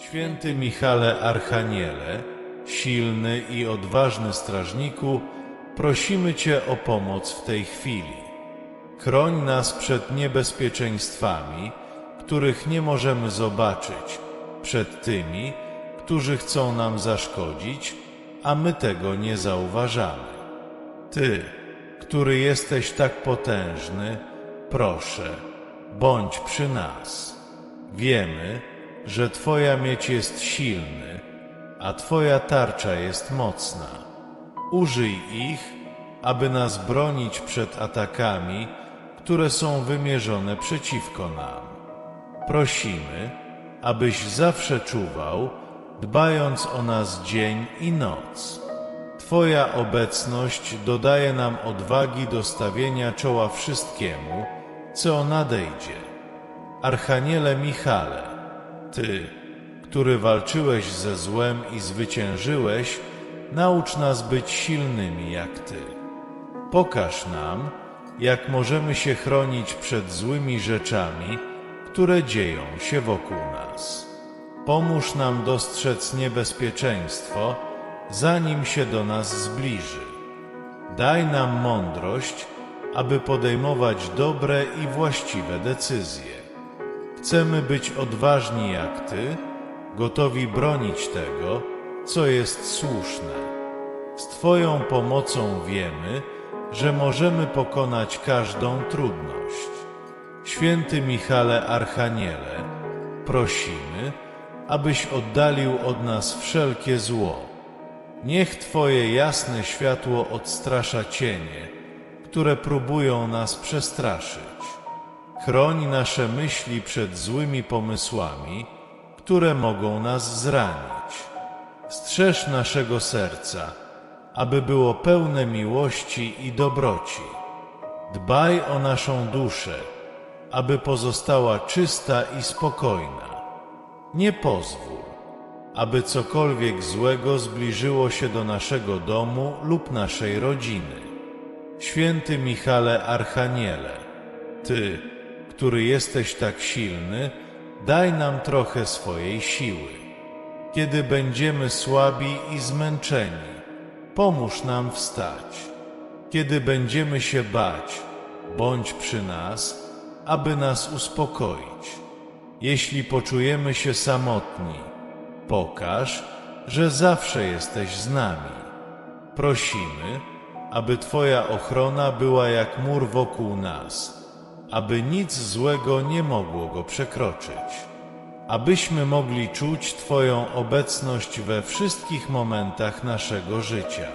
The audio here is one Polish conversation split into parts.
Święty Michale Archaniele, silny i odważny strażniku, prosimy Cię o pomoc w tej chwili. Chroń nas przed niebezpieczeństwami, których nie możemy zobaczyć, przed tymi, którzy chcą nam zaszkodzić, a my tego nie zauważamy. Ty, który jesteś tak potężny, proszę, bądź przy nas. Wiemy, że Twoja miecz jest silny, a Twoja tarcza jest mocna. Użyj ich, aby nas bronić przed atakami, które są wymierzone przeciwko nam. Prosimy, abyś zawsze czuwał, dbając o nas dzień i noc. Twoja obecność dodaje nam odwagi do stawienia czoła wszystkiemu, co nadejdzie. Archaniele Michale, Ty, który walczyłeś ze złem i zwyciężyłeś, naucz nas być silnymi jak Ty. Pokaż nam, jak możemy się chronić przed złymi rzeczami, które dzieją się wokół nas. Pomóż nam dostrzec niebezpieczeństwo, zanim się do nas zbliży. Daj nam mądrość, aby podejmować dobre i właściwe decyzje. Chcemy być odważni jak Ty, gotowi bronić tego, co jest słuszne. Z Twoją pomocą wiemy, że możemy pokonać każdą trudność. Święty Michale Archaniele, prosimy, abyś oddalił od nas wszelkie zło. Niech Twoje jasne światło odstrasza cienie, które próbują nas przestraszyć. Chroń nasze myśli przed złymi pomysłami, które mogą nas zranić. Strzeż naszego serca, aby było pełne miłości i dobroci. Dbaj o naszą duszę, aby pozostała czysta i spokojna. Nie pozwól, aby cokolwiek złego zbliżyło się do naszego domu lub naszej rodziny. Święty Michale Archaniele, Ty, który jesteś tak silny, daj nam trochę swojej siły. Kiedy będziemy słabi i zmęczeni, pomóż nam wstać. Kiedy będziemy się bać, bądź przy nas, aby nas uspokoić. Jeśli poczujemy się samotni, pokaż, że zawsze jesteś z nami. Prosimy, aby Twoja ochrona była jak mur wokół nas, aby nic złego nie mogło go przekroczyć, abyśmy mogli czuć Twoją obecność we wszystkich momentach naszego życia.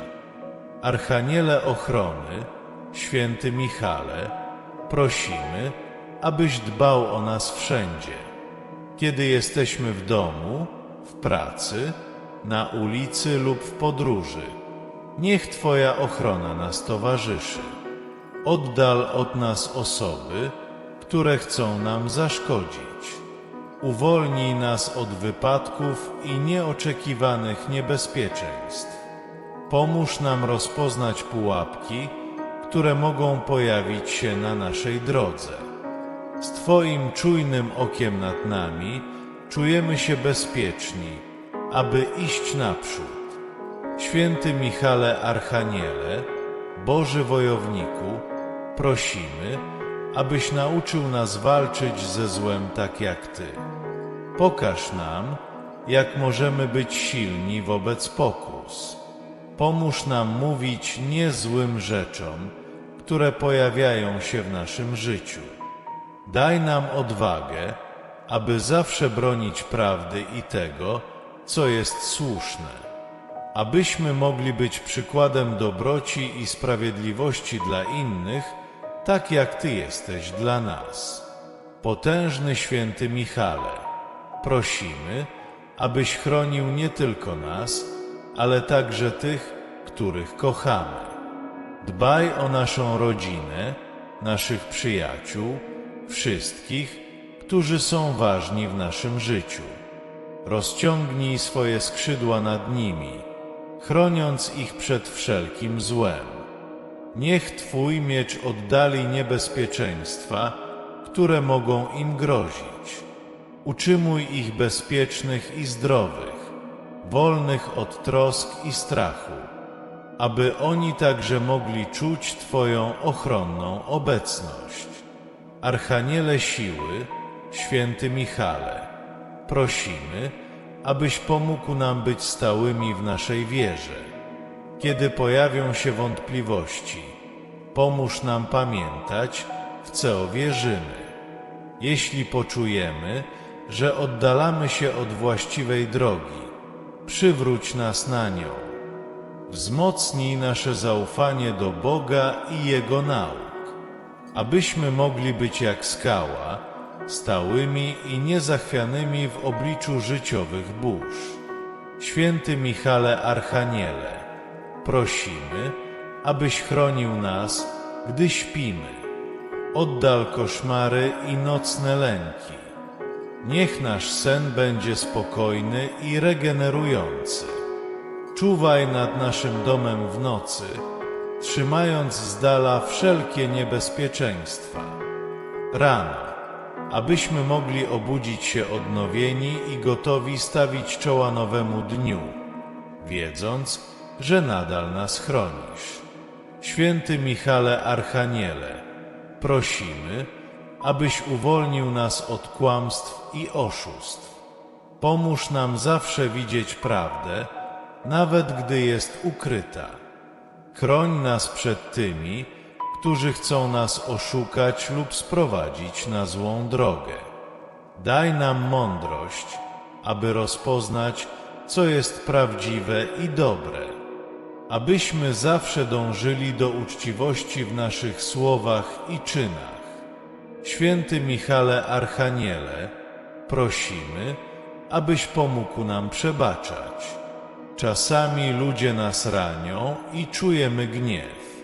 Archaniele ochrony, święty Michale, prosimy, abyś dbał o nas wszędzie. Kiedy jesteśmy w domu, w pracy, na ulicy lub w podróży, niech Twoja ochrona nas towarzyszy. Oddal od nas osoby, które chcą nam zaszkodzić. Uwolnij nas od wypadków i nieoczekiwanych niebezpieczeństw. Pomóż nam rozpoznać pułapki, które mogą pojawić się na naszej drodze. Z Twoim czujnym okiem nad nami czujemy się bezpieczni, aby iść naprzód. Święty Michale Archaniele, Boży Wojowniku, prosimy, abyś nauczył nas walczyć ze złem tak jak Ty. Pokaż nam, jak możemy być silni wobec pokus. Pomóż nam mówić nie złym rzeczom, które pojawiają się w naszym życiu. Daj nam odwagę, aby zawsze bronić prawdy i tego, co jest słuszne abyśmy mogli być przykładem dobroci i sprawiedliwości dla innych, tak jak Ty jesteś dla nas. Potężny święty Michale, prosimy, abyś chronił nie tylko nas, ale także tych, których kochamy. Dbaj o naszą rodzinę, naszych przyjaciół, wszystkich, którzy są ważni w naszym życiu. Rozciągnij swoje skrzydła nad nimi, chroniąc ich przed wszelkim złem. Niech Twój miecz oddali niebezpieczeństwa, które mogą im grozić. Utrzymuj ich bezpiecznych i zdrowych, wolnych od trosk i strachu, aby oni także mogli czuć Twoją ochronną obecność. Archaniele siły, święty Michale, prosimy, abyś pomógł nam być stałymi w naszej wierze. Kiedy pojawią się wątpliwości, pomóż nam pamiętać, w co wierzymy. Jeśli poczujemy, że oddalamy się od właściwej drogi, przywróć nas na nią. Wzmocnij nasze zaufanie do Boga i Jego nauk, abyśmy mogli być jak skała, stałymi i niezachwianymi w obliczu życiowych burz. Święty Michale Archaniele, prosimy, abyś chronił nas, gdy śpimy. Oddal koszmary i nocne lęki. Niech nasz sen będzie spokojny i regenerujący. Czuwaj nad naszym domem w nocy, trzymając z dala wszelkie niebezpieczeństwa. Rano, abyśmy mogli obudzić się odnowieni i gotowi stawić czoła nowemu dniu, wiedząc, że nadal nas chronisz. Święty Michale Archaniele, prosimy, abyś uwolnił nas od kłamstw i oszustw. Pomóż nam zawsze widzieć prawdę, nawet gdy jest ukryta. Chroń nas przed tymi, którzy chcą nas oszukać lub sprowadzić na złą drogę. Daj nam mądrość, aby rozpoznać, co jest prawdziwe i dobre, abyśmy zawsze dążyli do uczciwości w naszych słowach i czynach. Święty Michale Archaniele, prosimy, abyś pomógł nam przebaczać. Czasami ludzie nas ranią i czujemy gniew.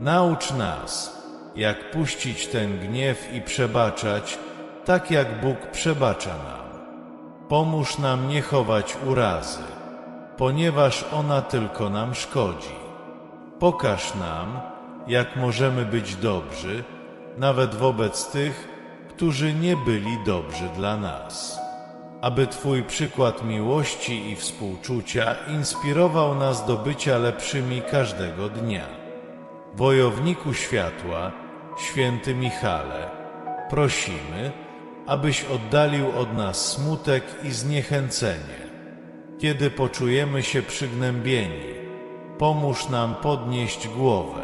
Naucz nas, jak puścić ten gniew i przebaczać, tak jak Bóg przebacza nam. Pomóż nam nie chować urazy, ponieważ ona tylko nam szkodzi. Pokaż nam, jak możemy być dobrzy, nawet wobec tych, którzy nie byli dobrzy dla nas. Aby Twój przykład miłości i współczucia inspirował nas do bycia lepszymi każdego dnia. Wojowniku światła, święty Michale, prosimy, abyś oddalił od nas smutek i zniechęcenie. Kiedy poczujemy się przygnębieni, pomóż nam podnieść głowę.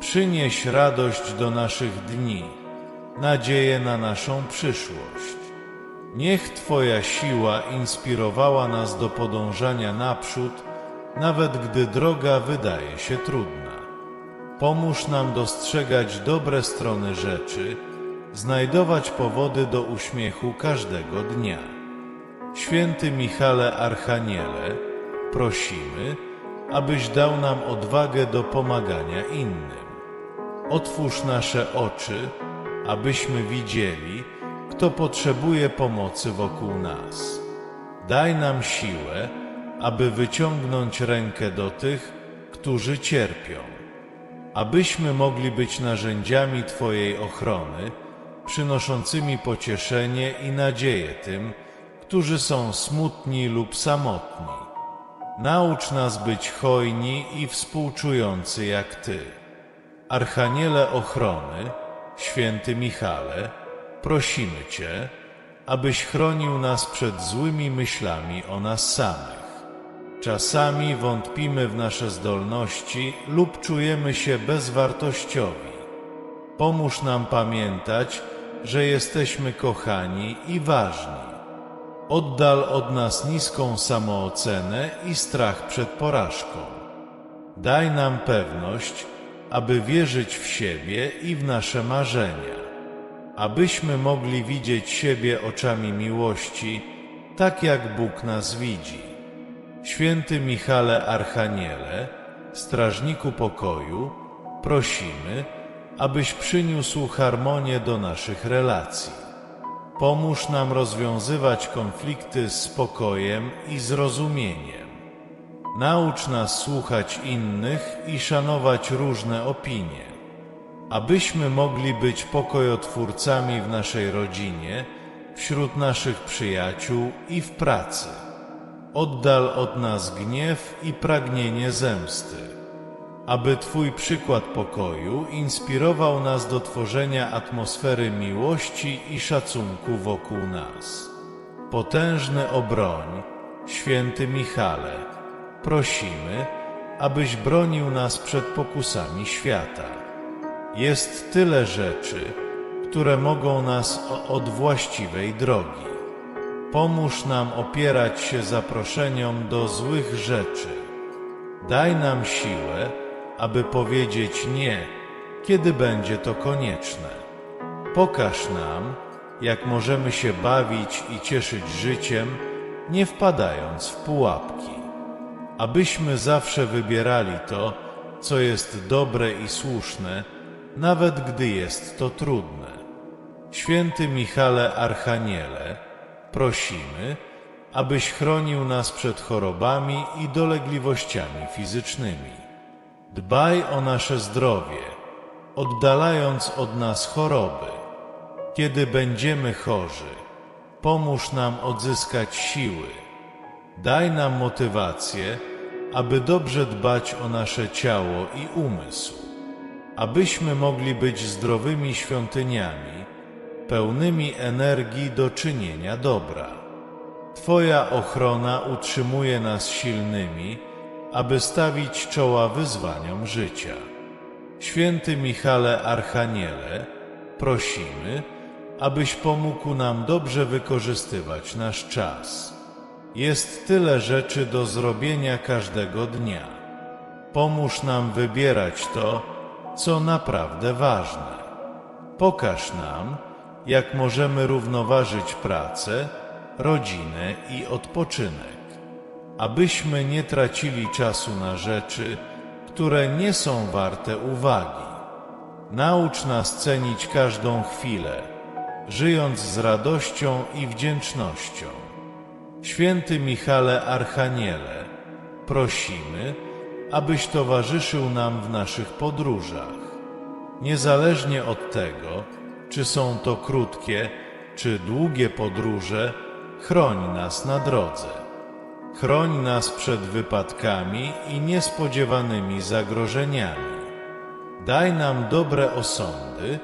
Przynieś radość do naszych dni, nadzieję na naszą przyszłość. Niech Twoja siła inspirowała nas do podążania naprzód, nawet gdy droga wydaje się trudna. Pomóż nam dostrzegać dobre strony rzeczy, znajdować powody do uśmiechu każdego dnia. Święty Michale Archaniele, prosimy, abyś dał nam odwagę do pomagania innym. Otwórz nasze oczy, abyśmy widzieli, kto potrzebuje pomocy wokół nas. Daj nam siłę, aby wyciągnąć rękę do tych, którzy cierpią, abyśmy mogli być narzędziami Twojej ochrony, przynoszącymi pocieszenie i nadzieję tym, którzy są smutni lub samotni. Naucz nas być hojni i współczujący jak Ty. Archaniele ochrony, święty Michale, prosimy Cię, abyś chronił nas przed złymi myślami o nas samych. Czasami wątpimy w nasze zdolności lub czujemy się bezwartościowi. Pomóż nam pamiętać, że jesteśmy kochani i ważni. Oddal od nas niską samoocenę i strach przed porażką. Daj nam pewność, aby wierzyć w siebie i w nasze marzenia, abyśmy mogli widzieć siebie oczami miłości, tak jak Bóg nas widzi. Święty Michale Archaniele, strażniku pokoju, prosimy, abyś przyniósł harmonię do naszych relacji. Pomóż nam rozwiązywać konflikty spokojem i zrozumieniem. Naucz nas słuchać innych i szanować różne opinie, abyśmy mogli być pokojotwórcami w naszej rodzinie wśród naszych przyjaciół i w pracy. Oddal od nas gniew i pragnienie zemsty, aby Twój przykład pokoju inspirował nas do tworzenia atmosfery miłości i szacunku wokół nas. Potężny obroń, święty Michale, prosimy, abyś bronił nas przed pokusami świata. Jest tyle rzeczy, które mogą nas od właściwej drogi. Pomóż nam opierać się zaproszeniom do złych rzeczy. Daj nam siłę, aby powiedzieć nie, kiedy będzie to konieczne. Pokaż nam, jak możemy się bawić i cieszyć życiem, nie wpadając w pułapki. Abyśmy zawsze wybierali to, co jest dobre i słuszne, nawet gdy jest to trudne. Święty Michale Archaniele, prosimy, abyś chronił nas przed chorobami i dolegliwościami fizycznymi. Dbaj o nasze zdrowie, oddalając od nas choroby. Kiedy będziemy chorzy, pomóż nam odzyskać siły. Daj nam motywację, aby dobrze dbać o nasze ciało i umysł, abyśmy mogli być zdrowymi świątyniami, pełnymi energii do czynienia dobra. Twoja ochrona utrzymuje nas silnymi, aby stawić czoła wyzwaniom życia. Święty Michale Archaniele, prosimy, abyś pomógł nam dobrze wykorzystywać nasz czas. Jest tyle rzeczy do zrobienia każdego dnia. Pomóż nam wybierać to, co naprawdę ważne. Pokaż nam, jak możemy równoważyć pracę, rodzinę i odpoczynek, abyśmy nie tracili czasu na rzeczy, które nie są warte uwagi. Naucz nas cenić każdą chwilę, żyjąc z radością i wdzięcznością. Święty Michale Archaniele, prosimy, abyś towarzyszył nam w naszych podróżach. Niezależnie od tego, czy są to krótkie, czy długie podróże, chroń nas na drodze. Chroń nas przed wypadkami i niespodziewanymi zagrożeniami. Daj nam dobre osądy,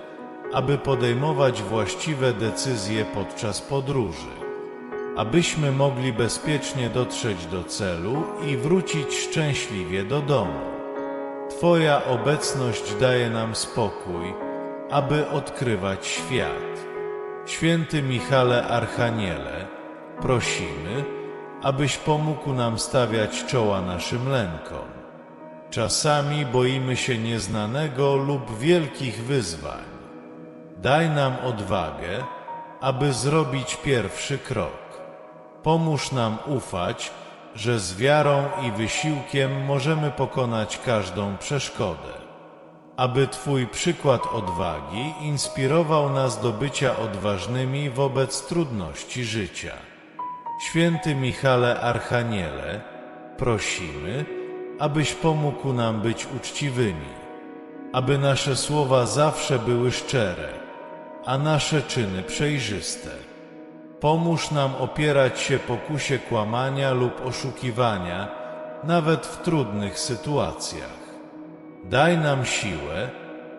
aby podejmować właściwe decyzje podczas podróży, abyśmy mogli bezpiecznie dotrzeć do celu i wrócić szczęśliwie do domu. Twoja obecność daje nam spokój, aby odkrywać świat. Święty Michale Archaniele, prosimy, abyś pomógł nam stawiać czoła naszym lękom. Czasami boimy się nieznanego lub wielkich wyzwań. Daj nam odwagę, aby zrobić pierwszy krok. Pomóż nam ufać, że z wiarą i wysiłkiem możemy pokonać każdą przeszkodę. Aby Twój przykład odwagi inspirował nas do bycia odważnymi wobec trudności życia. Święty Michale Archaniele, prosimy, abyś pomógł nam być uczciwymi, aby nasze słowa zawsze były szczere, a nasze czyny przejrzyste. Pomóż nam opierać się pokusie kłamania lub oszukiwania, nawet w trudnych sytuacjach. Daj nam siłę,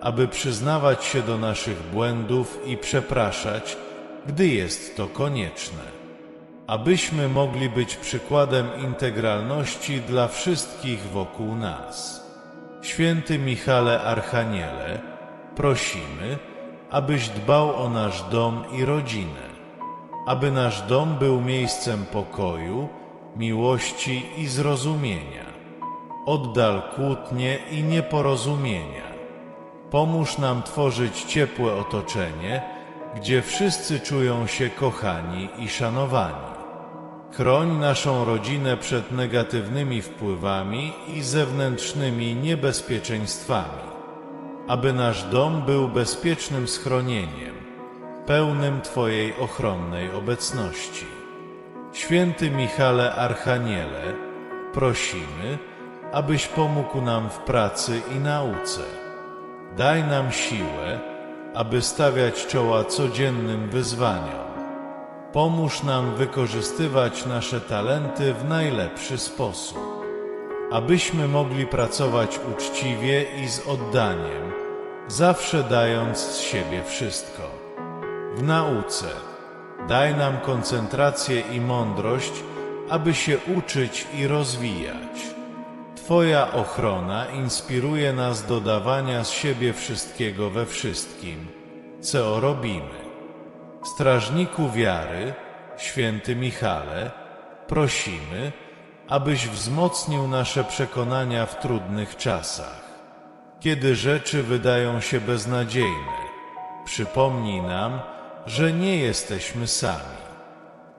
aby przyznawać się do naszych błędów i przepraszać, gdy jest to konieczne. Abyśmy mogli być przykładem integralności dla wszystkich wokół nas. Święty Michale Archaniele, prosimy, abyś dbał o nasz dom i rodzinę, aby nasz dom był miejscem pokoju, miłości i zrozumienia. Oddal kłótnie i nieporozumienia. Pomóż nam tworzyć ciepłe otoczenie, gdzie wszyscy czują się kochani i szanowani. Chroń naszą rodzinę przed negatywnymi wpływami i zewnętrznymi niebezpieczeństwami, aby nasz dom był bezpiecznym schronieniem, pełnym Twojej ochronnej obecności. Święty Michale Archaniele, prosimy, abyś pomógł nam w pracy i nauce. Daj nam siłę, aby stawiać czoła codziennym wyzwaniom. Pomóż nam wykorzystywać nasze talenty w najlepszy sposób, abyśmy mogli pracować uczciwie i z oddaniem, zawsze dając z siebie wszystko. W nauce daj nam koncentrację i mądrość, aby się uczyć i rozwijać. Twoja ochrona inspiruje nas do dawania z siebie wszystkiego we wszystkim, co robimy. Strażniku wiary, święty Michale, prosimy, abyś wzmocnił nasze przekonania w trudnych czasach. Kiedy rzeczy wydają się beznadziejne, przypomnij nam, że nie jesteśmy sami.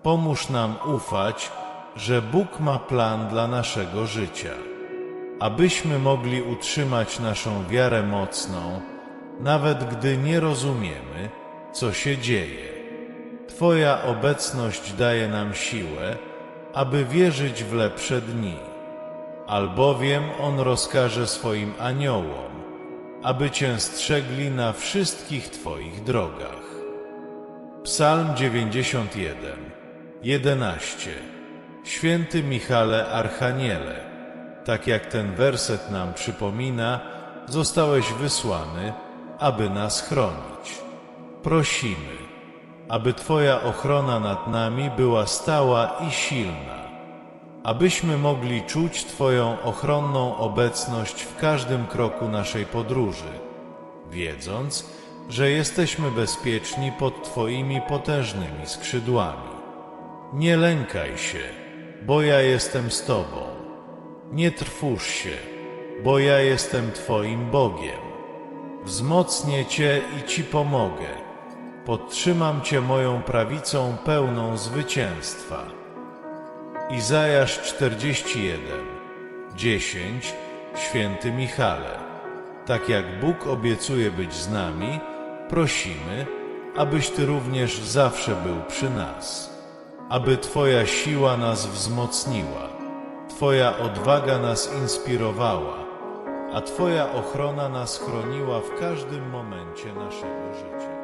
Pomóż nam ufać, że Bóg ma plan dla naszego życia, abyśmy mogli utrzymać naszą wiarę mocną, nawet gdy nie rozumiemy, co się dzieje. Twoja obecność daje nam siłę, aby wierzyć w lepsze dni, albowiem On rozkaże swoim aniołom, aby Cię strzegli na wszystkich Twoich drogach. Psalm 91, 11 Święty Michale Archaniele, tak jak ten werset nam przypomina, zostałeś wysłany, aby nas chronić. Prosimy, aby Twoja ochrona nad nami była stała i silna, abyśmy mogli czuć Twoją ochronną obecność w każdym kroku naszej podróży, wiedząc, że jesteśmy bezpieczni pod Twoimi potężnymi skrzydłami. Nie lękaj się, bo ja jestem z Tobą. Nie trwóż się, bo ja jestem Twoim Bogiem. Wzmocnię Cię i Ci pomogę. Podtrzymam Cię moją prawicą pełną zwycięstwa. Izajasz 41, 10 Święty Michale, tak jak Bóg obiecuje być z nami, prosimy, abyś Ty również zawsze był przy nas, aby Twoja siła nas wzmocniła, Twoja odwaga nas inspirowała, a Twoja ochrona nas chroniła w każdym momencie naszego życia.